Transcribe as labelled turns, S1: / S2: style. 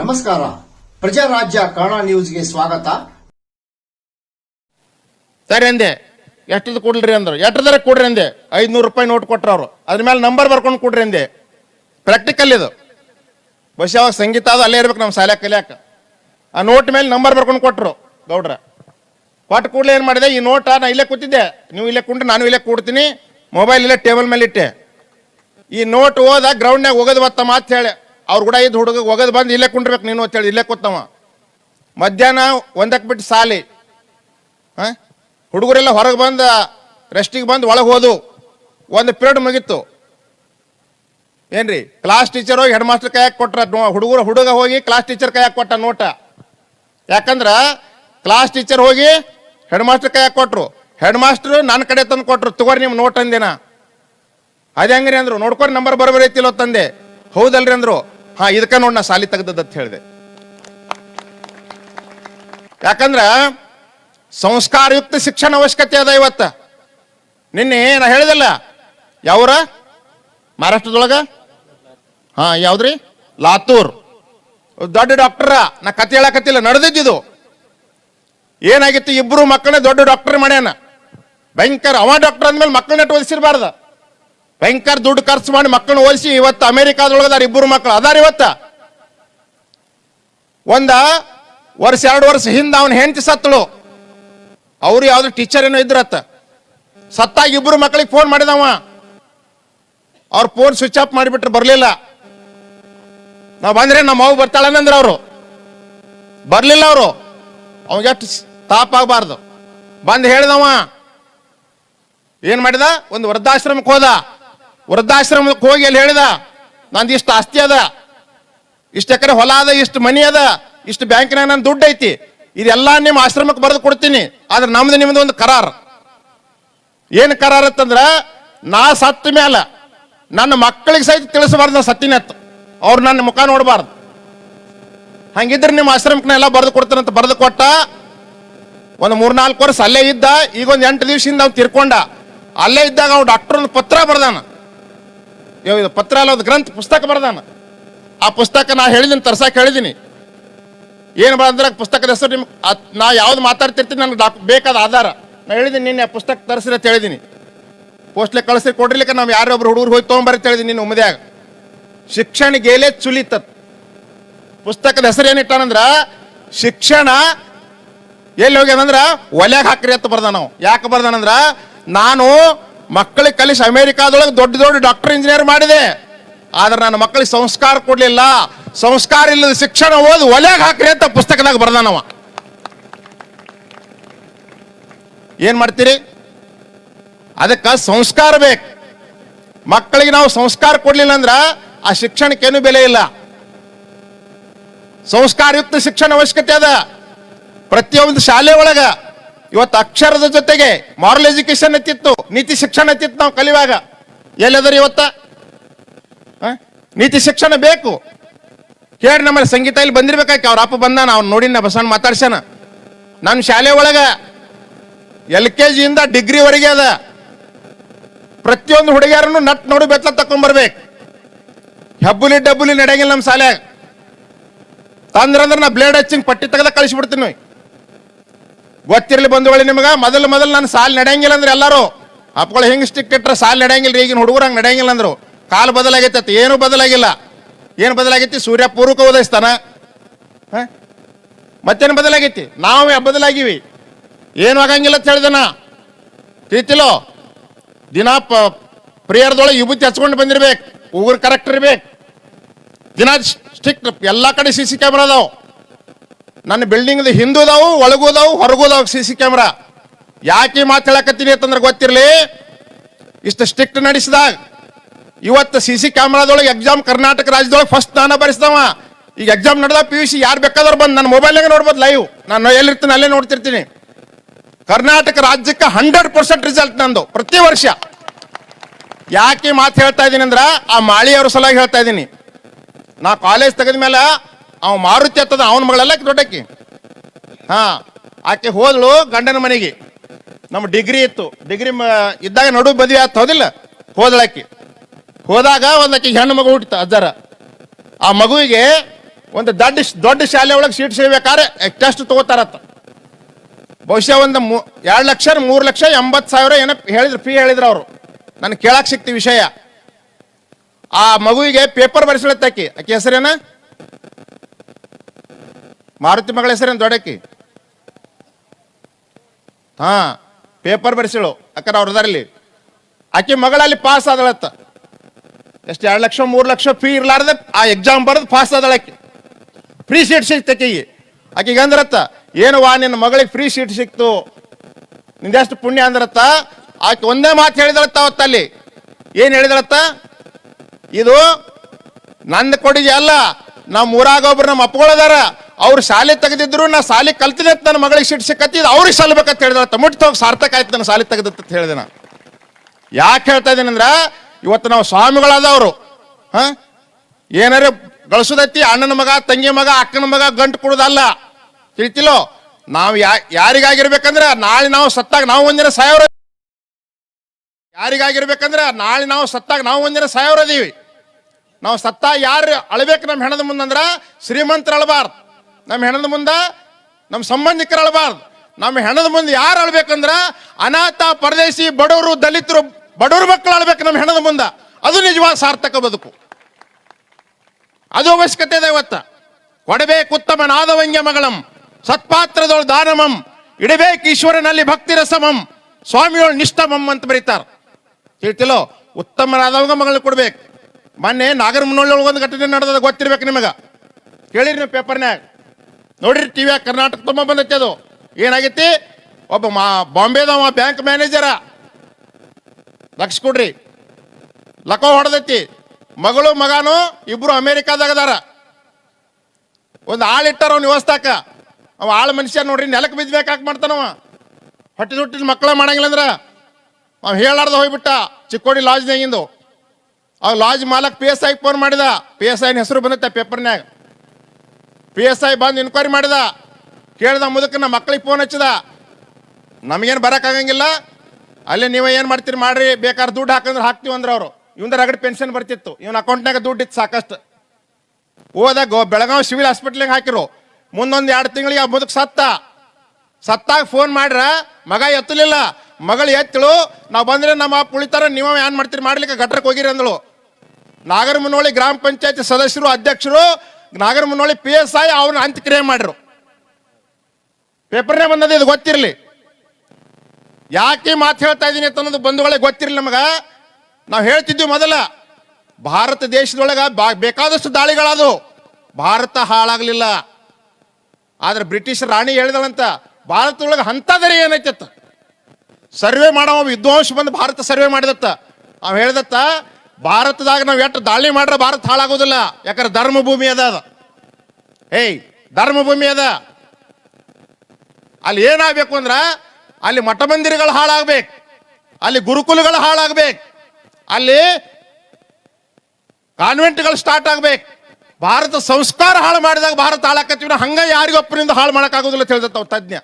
S1: ನಮಸ್ಕಾರ. ಪ್ರಜಾರಾಜ್ಯ ಕನ್ನಡ ನ್ಯೂಸ್ಗೆ ಸ್ವಾಗತ.
S2: ಸರಿ ಅಂದೆ. ಎಷ್ಟದ ಕೊಡ್ರಿ ಅಂದ್ರು. ಎಷ್ಟದರ ಕೊಡ್ರಿ ಅಂದೆ. ಐದ್ನೂರು ರೂಪಾಯಿ ನೋಟ್ ಕೊಟ್ರ ಅವರು ಅದ್ರ ಮೇಲೆ ನಂಬರ್ ಬರ್ಕೊಂಡು ಕೊಡ್ರಿ ಅಂದೆ. ಪ್ರಾಕ್ಟಿಕಲ್ ಇದು. ಬಸ್ ಅವಾಗ ಸಂಗೀತ ಅದು ಅಲ್ಲೇ ಇರ್ಬೇಕು ನಮ್ಮ ಸಾಲೆ ಕಲಿಯಾಕ. ಆ ನೋಟ್ ಮೇಲೆ ನಂಬರ್ ಬರ್ಕೊಂಡು ಕೊಟ್ರು ಗೌಡ್ರ. ಕೊಟ್ಟು ಕೂಡಲೇ ಏನು ಮಾಡಿದೆ? ಈ ನೋಟ ನಾ ಇಲ್ಲೇ ಕೂತಿದ್ದೆ. ನೀವು ಇಲ್ಲೇ ಕುಂಡ್ರೆ, ನಾನು ಇಲ್ಲೇ ಕೂಡ್ತೀನಿ. ಮೊಬೈಲ್ ಇಲ್ಲೇ ಟೇಬಲ್ ಮೇಲೆ ಇಟ್ಟೆ. ಈ ನೋಟ್ ಹೋದ ಗ್ರೌಂಡ್ನಾಗ ಹೋಗೋದು ಬತ್ತ ಮಾತು ಹೇಳಿ ಅವ್ರು ಕೂಡ ಇದ್ದು ಹುಡುಗ ಒಗದು ಬಂದು ಇಲ್ಲೇ ಕುಂಡ್ಬೇಕು ನೀನು ಅಂತ ಹೇಳಿ ಇಲ್ಲೇ ಕೂತವ ಮಧ್ಯಾಹ್ನ ಒಂದಕ್ಕೆ ಬಿಟ್ಟು ಸಾಲಿ. ಹಾಂ? ಹುಡುಗರೆಲ್ಲ ಹೊರಗೆ ಬಂದು ರೆಸ್ಟಿಗೆ ಬಂದು ಒಳಗೆ ಹೋದು. ಒಂದು ಪಿರಿಯಡ್ ಮುಗಿತ್ತು ಏನ್ರಿ? ಕ್ಲಾಸ್ ಟೀಚರ್ ಹೋಗಿ ಹೆಡ್ ಮಾಸ್ಟರ್ ಕೈಯಾಗಿ ಕೊಟ್ರ ಹುಡುಗರು ಹುಡುಗ ಹೋಗಿ ಕ್ಲಾಸ್ ಟೀಚರ್ ಕೈಯಾಗಿ ಕೊಟ್ಟ ನೋಟ. ಯಾಕಂದ್ರೆ ಕ್ಲಾಸ್ ಟೀಚರ್ ಹೋಗಿ ಹೆಡ್ ಮಾಸ್ಟರ್ ಕೈಯಾಗಿ ಕೊಟ್ರು. ಹೆಡ್ ಮಾಸ್ಟರ್ ನನ್ನ ಕಡೆ ತಂದು ಕೊಟ್ರು, ತಗೋರಿ ನಿಮ್ಮ ನೋಟ್ ಅಂದಿನ. ಅದೇ ಹಂಗ್ರಿ ಅಂದ್ರು? ನೋಡ್ಕೊಂಡು ನಂಬರ್ ಬರೋಬರಿ ತಂದೆ. ಹೌದಲ್ರಿ ಅಂದ್ರು? ಹಾ, ಇದಕ್ಕ ನೋಡ್ ನಾ ಸಾಲಿ ಅಂತ ಹೇಳಿದೆ. ಯಾಕಂದ್ರ ಸಂಸ್ಕಾರಯುಕ್ತ ಶಿಕ್ಷಣ ಅವಶ್ಯಕತೆ ಅದ ಇವತ್ತ. ನಿನ್ನೆ ನಾ ಹೇಳಿದಲ್ಲ, ಯಾವ್ರ? ಮಹಾರಾಷ್ಟ್ರದೊಳಗ? ಹಾ, ಯಾವ್ದ್ರಿ? ಲಾತೂರ್. ದೊಡ್ಡ ಡಾಕ್ಟರ, ನಾ ಕತೆ ಹೇಳಕತ್ತಿಲ್ಲ ನಡೆದಿದ್ದು ಏನಾಗಿತ್ತು? ಇಬ್ರು ಮಕ್ಕಳೇ ದೊಡ್ಡ ಡಾಕ್ಟರ್ ಮಾಡ್ಯಾನ. ಭಯಂಕರ, ಅವ ಡಾಕ್ಟರ್ ಅಂದ್ಮೇಲೆ ಮಕ್ಕಳನ್ನ ಓದಿಸಿರ್ಬಾರ್ದ ಭಯಂಕರ ದುಡ್ಡು ಖರ್ಚು ಮಾಡಿ ಮಕ್ಕಳನ್ನ ಓದಿಸಿ ಇವತ್ತು ಅಮೆರಿಕಾದೊಳಗೆ ಅದಾರ ಇಬ್ಬರು ಮಕ್ಕಳು. ಅದಾರ ಇವತ್ತ? ಒಂದ ವರ್ಷ, ಎರಡು ವರ್ಷ ಹಿಂದೆ ಅವನ ಹೆಂಡತಿ ಸತ್ತಳು. ಅವ್ರು ಯಾವ್ದು ಟೀಚರ್ ಏನೋ ಇದ್ರತ್ತ. ಸತ್ತಾಗಿ ಇಬ್ಬರು ಮಕ್ಕಳಿಗೆ ಫೋನ್ ಮಾಡಿದವ. ಅವ್ರ ಫೋನ್ ಸ್ವಿಚ್ ಆಫ್ ಮಾಡಿಬಿಟ್ರೆ ಬರಲಿಲ್ಲ. ನಾವು ಬಂದ್ರೆ ನಮ್ಮ ಮಗು ಬರ್ತಾಳನಂದ್ರೆ ಅವರು. ಬರ್ಲಿಲ್ಲ ಅವರು. ಅವಾಗ ಎಷ್ಟು ತಾಪ ಆಗಬಾರ್ದು. ಬಂದು ಹೇಳಿದವ. ಏನ್ ಮಾಡಿದ? ಒಂದು ವೃದ್ಧಾಶ್ರಮಕ್ಕೆ ಹೋದ. ವೃದ್ಧಾಶ್ರಮಕ್ಕೆ ಹೋಗಿ ಅಲ್ಲಿ ಹೇಳಿದ, ನಂದು ಇಷ್ಟು ಆಸ್ತಿ ಅದ, ಇಷ್ಟು ಎಕರೆ ಹೊಲ ಅದ, ಇಷ್ಟು ಮನಿ ಅದ, ಇಷ್ಟು ಬ್ಯಾಂಕಿನಾಗ ನನ್ನ ದುಡ್ಡು ಐತಿ, ಇದೆಲ್ಲ ನಿಮ್ಮ ಆಶ್ರಮಕ್ಕೆ ಬರೆದು ಕೊಡ್ತೀನಿ, ಆದ್ರೆ ನಮ್ದು ನಿಮ್ದು ಒಂದು ಕರಾರ್. ಏನು ಕರಾರ್ ಅಂತಂದ್ರೆ, ನಾ ಸತ್ತ ಮ್ಯಾಲ ನನ್ನ ಮಕ್ಕಳಿಗೆ ಸಹಿತ ತಿಳಿಸಬಾರ್ದು ನಾ ಸತ್ತಿನತ್ತು ಅವ್ರು ನನ್ನ ಮುಖ ನೋಡಬಾರ್ದು. ಹಂಗಿದ್ರೆ ನಿಮ್ಮ ಆಶ್ರಮಕ್ಕೆ ಎಲ್ಲ ಬರೆದು ಅಂತ ಬರೆದು ಕೊಟ್ಟ, ಒಂದು ಮೂರ್ನಾಲ್ಕು ವರ್ಷ ಅಲ್ಲೇ ಇದ್ದ ಈಗ ಒಂದು ಎಂಟು ದಿವಸದಿಂದ ಅವ್ನು ತಿರ್ಕೊಂಡ, ಅಲ್ಲೇ ಇದ್ದಾಗ ಅವ್ನು ಡಾಕ್ಟರ್ ಪತ್ರ ಬರ್ದಾನ. ಇದು ಪತ್ರ ಅಲ್ಲ ಗ್ರಂಥ ಪುಸ್ತಕ ಬರ್ದಾನ. ಆ ಪುಸ್ತಕ ನಾ ಹೇಳಿದ್ದೀನಿ ತರ್ಸಕ್ಕೆ ಹೇಳಿದ್ದೀನಿ ಏನು ಅಂದ್ರೆ ಪುಸ್ತಕದ ಹೆಸರು ನಿಮ್ಗೆ ನಾ ಯಾವ್ದು ಮಾತಾಡ್ತಿರ್ತೀನಿ, ನನಗೆ ಡಾಕ್ ಬೇಕಾದ ಆಧಾರ. ನಾ ಹೇಳಿದ್ದೀನಿ ನಿನ್ನೆ ಆ ಪುಸ್ತಕ ತರಿಸ್ರಿ ಅಂತ ಹೇಳಿದ್ದೀನಿ ಪೋಸ್ಟ್ಲೆ ಕಳಿಸಿ ಕೊಡ್ಲಿಕ್ಕೆ ನಾವು ಯಾರೊಬ್ರು ಹುಡುಗರು ಹೋಗಿ ತೊಗೊಂಬರಿ ಅಂತ ಹೇಳಿದ್ದೀನಿ ನಿನ್ನ ಉಮದ್ಯಾಗ ಶಿಕ್ಷಣ ಗೇಲೆ ಚುಲಿತತ್ ಪುಸ್ತಕದ ಹೆಸರು ಏನಿಟ್ಟಾನಂದ್ರ ಶಿಕ್ಷಣ ಎಲ್ಲಿ ಹೋಗ್ಯಾನಂದ್ರ ಒಲೆಗೆ ಹಾಕ್ರಿ ಅಂತ ಬರ್ದ ನಾವು ಯಾಕೆ ಬರ್ದಾನಂದ್ರ, ನಾನು ಮಕ್ಕಳಿಗೆ ಕಲಿಸಿ, ಅಮೇರಿಕಾದೊಳಗೆ ದೊಡ್ಡ ದೊಡ್ಡ ಡಾಕ್ಟರ್ ಇಂಜಿನಿಯರ್ ಮಾಡಿದೆ. ಆದ್ರೆ ನನ್ನ ಮಕ್ಕಳಿಗೆ ಸಂಸ್ಕಾರ ಕೊಡಲಿಲ್ಲ. ಸಂಸ್ಕಾರ ಇಲ್ಲದ ಶಿಕ್ಷಣ ಓದಿ ಒಲೆಗೆ ಹಾಕ್ರಿ ಅಂತ ಪುಸ್ತಕದಾಗ ಬರ್ದಾನವ ಏನ್ ಮಾಡ್ತೀರಿ? ಅದಕ್ಕೆ ಸಂಸ್ಕಾರ ಬೇಕು. ಮಕ್ಕಳಿಗೆ ನಾವು ಸಂಸ್ಕಾರ ಕೊಡ್ಲಿಲ್ಲ ಅಂದ್ರ ಆ ಶಿಕ್ಷಣಕ್ಕೇನು ಬೆಲೆ ಇಲ್ಲ. ಸಂಸ್ಕಾರಯುಕ್ತ ಶಿಕ್ಷಣ ಅವಶ್ಯಕತೆ ಅದ. ಪ್ರತಿಯೊಂದು ಶಾಲೆ ಒಳಗ ಇವತ್ತು ಅಕ್ಷರದ ಜೊತೆಗೆ ಮಾರಲ್ ಎಜುಕೇಶನ್ ಎತ್ತಿತ್ತು, ನೀತಿ ಶಿಕ್ಷಣ ಎತ್ತಿತ್ತು ನಾವು ಕಲಿಯುವಾಗ ಎಲ್ಲದರಿ ಇವತ್ತ? ಹ? ನೀತಿ ಶಿಕ್ಷಣ ಬೇಕು. ಕೇಳಿ ನಮ್ಮ ಸಂಗೀತ ಇಲ್ಲಿ ಬಂದಿರ್ಬೇಕಾಯ್ತು ಅವ್ರ ಅಪ್ಪ ಬಂದ ನಾವು ನೋಡಿನ ಬಸವಣ್ಣ ಮಾತಾಡ್ಸ್ಯಾನ. ನನ್ನ ಶಾಲೆ ಒಳಗ ಎಲ್ ಕೆ ಜಿಯಿಂದ ಡಿಗ್ರಿವರೆಗೆ ಅದ. ಪ್ರತಿಯೊಂದು ಹುಡುಗಿಯರನ್ನು ನಟ್ ನೋಡಿ ಬೆತ್ತಲ ತಕೊಂಡ್ಬರ್ಬೇಕು ಹೆಬ್ಬುಲಿ ಡಬ್ಬುಲಿ ನಡೆಯಂಗಿಲ್ಲ ನಮ್ಮ ಶಾಲೆ ತಂದ್ರಂದ್ರೆ ನಾ ಬ್ಲೇಡ್ ಹಚ್ಚಿಂಗ್ ಪಟ್ಟಿ ತೆಗೆದ ಕಳಿಸ್ಬಿಡ್ತೀನಿ. ಗೊತ್ತಿರಲಿ ಬಂಧುಗಳು ನಿಮಗೆ, ಮೊದಲು ಮೊದಲು ನಾನು ಸಾಲ್ ನಡೆಯಂಗಿಲ್ಲ ಅಂದ್ರೆ ಎಲ್ಲರೂ ಅಪ್ಗಳು ಹೆಂಗ್ ಸ್ಟಿಕ್ ಇಟ್ಟರೆ ಸಾಲ್ ನಡೆಯಂಗಿಲ್ಲ ಈಗಿನ ಹುಡುಗರು ಹಂಗೆ ನಡೆಯಂಗಿಲ್ಲ ಅಂದ್ರು. ಕಾಲು ಬದಲಾಗೈತೆ ಏನು ಏನೂ ಬದಲಾಗಿಲ್ಲ. ಏನು ಬದಲಾಗೈತಿ? ಸೂರ್ಯ ಪೂರ್ವಕ ಉದಯಿಸ್ತಾನ. ಹ? ಮತ್ತೇನು ಬದಲಾಗೈತಿ? ನಾವು ಬದಲಾಗಿವಿ. ಏನು ಆಗಂಗಿಲ್ಲ ಅಂತ ಹೇಳಿದನ ತಿಳಿತಿಲೋ ದಿನ ಪ, ಪ್ರೇಯರ್ದೊಳಗೆ ವಿಭೂತಿ ಹಚ್ಕೊಂಡು ಬಂದಿರ್ಬೇಕು ಉಗುರು ಕರೆಕ್ಟ್ ಇರ್ಬೇಕು. ದಿನ ಸ್ಟಿಕ್ ಎಲ್ಲ ಕಡೆ ಸಿ ಸಿ ಕ್ಯಾಮ್ರಾ ಅದಾವ. ನನ್ನ ಬಿಲ್ಡಿಂಗ್ ಹಿಂದೂದಾವು ಒಳಗೋದಾವು ಒಳಗೂ ಅದಾವು, ಹೊರಗೂ ಅದಾವ ಸಿ ಸಿ ಕ್ಯಾಮ್ರಾ ಯಾಕೆ ಮಾತು ಹೇಳಕತ್ತೀನಿ ಅಂತಂದ್ರೆ ಗೊತ್ತಿರಲಿ. ಇಷ್ಟು ಸ್ಟ್ರಿಕ್ಟ್ ನಡೆಸಿದಾಗ ಇವತ್ತು ಸಿ ಸಿ ಕ್ಯಾಮ್ರಾದೊಳಗೆ ಎಕ್ಸಾಮ್ ಕರ್ನಾಟಕ ರಾಜ್ಯದೊಳಗೆ ಫಸ್ಟ್ ನಾನು ಬರೆಸ್ದವ. ಈಗ ಎಕ್ಸಾಮ್ ನಡೆದ ಪಿ ಯು ಸಿ ಯಾರು ಬೇಕಾದವ್ರು ಬಂದು ನನ್ನ ಮೊಬೈಲ್ನಾಗ ನೋಡ್ಬೋದು ಲೈವ್ ನಾನು ಎಲ್ಲಿರ್ತೀನಿ ಅಲ್ಲೇ ನೋಡ್ತಿರ್ತೀನಿ. ಕರ್ನಾಟಕ ರಾಜ್ಯಕ್ಕೆ ಹಂಡ್ರೆಡ್ ಪರ್ಸೆಂಟ್ ರಿಸಲ್ಟ್ ನಂದು ಪ್ರತಿ ವರ್ಷ. ಯಾಕೆ ಮಾತು ಹೇಳ್ತಾ ಇದ್ದೀನಿ ಅಂದ್ರೆ ಆ ಮಾಳಿಯವ್ರ ಸಲುವಾಗಿ ಹೇಳ್ತಾ ಇದ್ದೀನಿ. ನಾ ಕಾಲೇಜ್ ತೆಗೆದ ಮೇಲೆ ಅವ ಮಾರುತಿ ಹತ್ತದ ಅವನ ಮಗಳೆಲ್ಲ ದೊಡ್ಡಕ್ಕಿ ಹಾ, ಆಕೆ ಹೋದಳು ಗಂಡನ ಮನೆಗೆ. ನಮ್ಮ ಡಿಗ್ರಿ ಇತ್ತು. ಡಿಗ್ರಿ ಇದ್ದಾಗ ನಡು ಬದಿ ಆತ, ಹೌದಿಲ್ಲ? ಹೋದಳಾಕಿ ಹೋದಾಗ ಒಂದಕ್ಕೆ ಹೆಣ್ಣು ಮಗು ಹುಟ್ಟಿತ ಅಜ್ಜರ. ಆ ಮಗುವಿಗೆ ಒಂದು ದೊಡ್ಡ ದೊಡ್ಡ ಶಾಲೆ ಒಳಗೆ ಸೀಟ್ ಸಿಗ್ಬೇಕಾದ್ರೆ ಟೆಸ್ಟ್ ತಗೋತಾರತ್ತ. ಬಹುಶಃ ಒಂದು ಎರಡು ಲಕ್ಷ, ಮೂರು ಲಕ್ಷ ಎಂಬತ್ತು ಸಾವಿರ ಏನೋ ಹೇಳಿದ್ರು ಫೀ ಹೇಳಿದ್ರು ಅವರು. ನನಗೆ ಕೇಳಕ್ಕೆ ಸಿಕ್ತಿ ವಿಷಯ. ಆ ಮಗುವಿಗೆ ಪೇಪರ್ ಬರೆಸಲತ್ತಾಕಿ ಆಕೆ ಹೆಸರೇನ? ಮಾರುತಿ ಮಗಳ ಹೆಸರೇನು ದೊಡಕಿ ಹಾ, ಪೇಪರ್ ಬರೆಸಿಳು ಅಕ್ಕರ ಅವ್ರದಾರಲ್ಲಿ ಆಕೆ ಮಗಳಲ್ಲಿ ಪಾಸ್ ಆದಳತ್ತ. ಎಷ್ಟು, ಎರಡು ಲಕ್ಷ, ಮೂರು ಲಕ್ಷ ಫೀ ಇರ್ಲಾರ್ದ ಆ ಎಕ್ಸಾಮ್ ಬರೆದು ಪಾಸ್ ಆದಳ ಆಕೆ. ಫ್ರೀ ಸೀಟ್ ಸಿಕ್ತೆ ಆಕೆಗೆ. ಆಕೆಗೆ ಅಂದ್ರತ್ತ, ಏನು ವಾ, ನಿನ್ನ ಮಗಳಿಗೆ ಫ್ರೀ ಸೀಟ್ ಸಿಕ್ತು. ನಿಂದೆಷ್ಟು ಪುಣ್ಯ ಅಂದ್ರತ್ತ, ಆಕೆ ಒಂದೇ ಮಾತು ಹೇಳಿದಳತ್ತ ಅವತ್ತಲ್ಲಿ ಏನ್ ಹೇಳಿದಳತ್ತ? ಇದು ನಂದು ಕೊಡುಗೆ ಅಲ್ಲ ನಮ್ಮ ಊರಾಗ ಒಬ್ರು ನಮ್ಮ ಅಪ್ಪಗಳದಾರ. ಅವ್ರು ಶಾಲೆ ತೆಗೆದಿದ್ರು, ನಾ ಶಾಲೆ ಕಲ್ತಿದೆ ಅಂತ ನನ್ನ ಮಗಳಿಗೆ ಸಿಟ್ಟು ಸಿಕ್ಕತ್ತಿ ಅವ್ರಿಗೆ ಸಲ್ಬೇಕಂತ ಹೇಳಿದ ಮುಟ್ಟ ಹೋಗಿ ಸಾರ್ಥಕ ಆಯ್ತು ನನ್ನ ಶಾಲೆ ತೆಗೆದತ್ತ ಹೇಳಿದೆ ನಾ ಯಾಕೆ ಹೇಳ್ತಾ ಇದ್ದೀನಿ ಅಂದ್ರ, ಇವತ್ತು ನಾವು ಸ್ವಾಮಿಗಳಾದವರು ಹ? ಏನಾರ ಗಳಿಸೋದೈತಿ, ಅಣ್ಣನ ಮಗ, ತಂಗಿ ಮಗ, ಅಕ್ಕನ ಮಗ, ಗಂಟು ಕೊಡೋದಲ್ಲ. ತಿಳಿತಿಲ್ಲೋ? ನಾವು ಯಾ, ಯಾರಿಗಾಗಿರ್ಬೇಕಂದ್ರೆ, ನಾಳೆ ನಾವು ಸತ್ತಾಗ ನಾವು ಒಂದಿನ ಸಾವಿರ ಯಾರಿಗಾಗಿರ್ಬೇಕಂದ್ರೆ, ನಾಳೆ ನಾವು ಸತ್ತಾಗ ನಾವು ಒಂದಿನ ಸಾವಿರ ಅದೀವಿ ನಾವು ಸತ್ತ ಯಾರು ಅಳಬೇಕು ನಮ್ಮ ಹೆಣದ ಮುಂದಂದ್ರೆ ಶ್ರೀಮಂತರ ಅಳಬಾರ್ದು. ನಮ್ಮ ಹೆಣದ ಮುಂದ ನಮ್ಮ ಸಂಬಂಧಿಕರು ಅಳಬಾರ್ದು. ನಮ್ಮ ಹೆಣದ ಮುಂದೆ ಯಾರು ಅಳ್ಬೇಕಂದ್ರ ಅನಾಥ ಪರದೇಶಿ ಬಡವರು ದಲಿತರು ಬಡವ್ರ ಮಕ್ಕಳು ಅಳ್ಬೇಕು ನಮ್ಮ ಹೆಣದ ಮುಂದ. ಅದು ನಿಜವಾದ ಸಾರ್ಥಕ ಬದುಕು. ಅದು ಅವಶ್ಯಕತೆ ಇದೆ ಇವತ್ತ. ಕೊಡಬೇಕು ಉತ್ತಮ ನಾದವಂಗ್ಯ ಮಗಳಂ, ಸತ್ಪಾತ್ರದೊಳು ದಾನಮಂ, ಇಡಬೇಕು ಈಶ್ವರನಲ್ಲಿ ಭಕ್ತಿ ರಸಮಂ, ಸ್ವಾಮಿಯೊಳು ನಿಷ್ಠಮಂ ಅಂತ ಬರೀತಾರ. ಹೇಳ್ತಿಲ್ಲೋ ಉತ್ತಮನಾದವಂಗ ಮಗಳನ್ನ ಕೊಡ್ಬೇಕು. ಮೊನ್ನೆ ನಾಗರ ಒಂದು ಘಟನೆ ನಡೆದ ಗೊತ್ತಿರ್ಬೇಕು ನಿಮಗ. ಕೇಳಿರಿ ನೀವು ಪೇಪರ್ನ್ಯಾಗ. ನೋಡ್ರಿ ಟಿವಿಯಾಗ ಕರ್ನಾಟಕ ತುಂಬ ಬಂದೈತೆ ಅದು. ಏನಾಗೈತಿ? ಒಬ್ಬ ಮಾ ಬಾಂಬೆದವ ಬ್ಯಾಂಕ್ ಮ್ಯಾನೇಜರ ಲಕ್ಷ ಕೊಡ್ರಿ. ಲಕ ಹೊಡೆದೈತಿ. ಮಗಳು, ಮಗನು ಇಬ್ರು ಅಮೇರಿಕಾದಾಗ ಅದಾರ. ಒಂದು ಆಳಿಟ್ಟಾರ ಅವ್ನ ವ್ಯವಸ್ಥಾಕ ಅವ ಆಳ ಮನುಷ್ಯ ನೋಡ್ರಿ ನೆಲಕ್ಕೆ ಬಿದ್ಬೇಕಾಕ್ ಮಾಡ್ತಾನವ ಹೊಟ್ಟೆ ಹುಟ್ಟಿದ ಮಕ್ಕಳ ಮಾಡಂಗಿಲ್ಲ ಅಂದ್ರೆ. ಅವ್ ಹೇಳಾರ್ದ ಹೋಗ್ಬಿಟ್ಟ ಚಿಕ್ಕೋಡಿ ಲಾಜ್ನಾಗಿಂದು ಅವ್ ಲಾಜ್ ಮಾಲಕ್ ಪಿ ಎಸ್ ಐ ಫೋನ್ ಮಾಡಿದ. ಪಿ ಎಸ್ ಐನ ಹೆಸರು ಬಂದೈತೆ ಪೇಪರ್ನ್ಯಾಗ. ಪಿ ಎಸ್ ಐ ಬಂದು ಇನ್ಕ್ವೈರಿ ಮಾಡಿದ. ಕೇಳ್ದ ಮುದಕ್ಕೆ ನಮ್ಮ ಮಕ್ಳಿಗೆ ಫೋನ್ ಹಚ್ಚಿದ. ನಮಗೇನು ಬರೋಕ್ಕಾಗಂಗಿಲ್ಲ ಅಲ್ಲಿ ನೀವು ಏನು ಮಾಡ್ತೀರಿ, ಮಾಡ್ರಿ. ಬೇಕಾದ್ರೆ ದುಡ್ಡು ಹಾಕಂದ್ರೆ ಹಾಕ್ತೀವಿ ಅಂದ್ರೆ ಅವರು. ಇವಂದ ರಗಡ್ ಪೆನ್ಷನ್ ಬರ್ತಿತ್ತು. ಇವನ ಅಕೌಂಟ್ನಾಗ ದುಡ್ಡು ಇತ್ತು ಸಾಕಷ್ಟು. ಹೋದಾಗ ಬೆಳಗಾವಿ ಸಿವಿಲ್ ಹಾಸ್ಪಿಟ್ಲಿಗೆ ಹಾಕಿರು. ಮುಂದೊಂದು ಎರಡು ತಿಂಗಳಿಗೆ ಆ ಮುದಕ್ ಸತ್ತ. ಸತ್ತಾಗ ಫೋನ್ ಮಾಡ್ರ, ಮಗ ಎತ್ತಲಿಲ್ಲ. ಮಗಳು ಎತ್ತಳು, ನಾವು ಬಂದ್ರೆ ನಮ್ಮ ಉಳಿತಾರ ನೀವು ಏನ್ ಮಾಡ್ತೀರಿ, ಮಾಡ್ಲಿಕ್ಕೆ ಗಟ್ರಕ್ಕೆ ಹೋಗಿರಿ ಅಂದಳು. ನಾಗರಮನೋಳಿ ಗ್ರಾಮ ಪಂಚಾಯತಿ ಸದಸ್ಯರು, ಅಧ್ಯಕ್ಷರು ನಾಗರಮುನ್ನೋಳಿ ಪಿ ಎಸ್ ಐ ಅವ್ರನ್ನ ಅಂತ್ಯಕ್ರಿಯೆ ಮಾಡಿರು. ಪೇಪರ್ನೇ ಬಂದದ ಇದು ಗೊತ್ತಿರಲಿ. ಯಾಕೆ ಮಾತು ಹೇಳ್ತಾ ಇದ್ದೀನಿ ಅಂತ ಅನ್ನೋದು ಬಂಧುಗಳಿಗೆ ಗೊತ್ತಿರಲಿ ನಮಗೆ. ನಾವು ಹೇಳ್ತಿದ್ವಿ ಮೊದಲ, ಭಾರತ ದೇಶದೊಳಗೆ ಬಾ- ಬೇಕಾದಷ್ಟು ದಾಳಿಗಳಾದವು. ಭಾರತ ಹಾಳಾಗಲಿಲ್ಲ. ಆದ್ರೆ ಬ್ರಿಟಿಷ್ ರಾಣಿ ಹೇಳಿದಳಂತ, ಭಾರತದೊಳಗೆ ಅಂಥದರೆ ಏನೈತತ್ತ ಸರ್ವೆ ಮಾಡೋ ವಿದ್ವಾಂಸ ಬಂದು ಭಾರತ ಸರ್ವೆ ಮಾಡಿದತ್ತ. ಅವ್ ಹೇಳ್ದತ್ತ ಭಾರತದಾಗ ನಾವು ಎಷ್ಟು ದಾಳಿ ಮಾಡ್ರೆ ಭಾರತ ಹಾಳಾಗೋದಿಲ್ಲ. ಯಾಕಂದ್ರೆ ಧರ್ಮಭೂಮಿ ಅದ ಅದು. ಏಯ್ ಧರ್ಮಭೂಮಿ ಅದ. ಅಲ್ಲಿ ಏನಾಗಬೇಕು ಅಂದ್ರ ಅಲ್ಲಿ ಮಠ ಮಂದಿರಗಳು ಹಾಳಾಗ್ಬೇಕು. ಅಲ್ಲಿ ಗುರುಕುಲಗಳು ಹಾಳಾಗ್ಬೇಕು. ಅಲ್ಲಿ ಕಾನ್ವೆಂಟ್ಗಳು ಸ್ಟಾರ್ಟ್ ಆಗ್ಬೇಕು. ಭಾರತ ಸಂಸ್ಕಾರ ಹಾಳು ಮಾಡಿದಾಗ ಭಾರತ ಹಾಳಾಕತ್ತೀವಿ ಹಂಗ ಯಾರಿಗೊಬ್ಬರಿಂದ ಹಾಳು ಮಾಡೋಕ್ಕಾಗೋದಿಲ್ಲ ಹೇಳ್ದತ್ತ ತಜ್ಞ.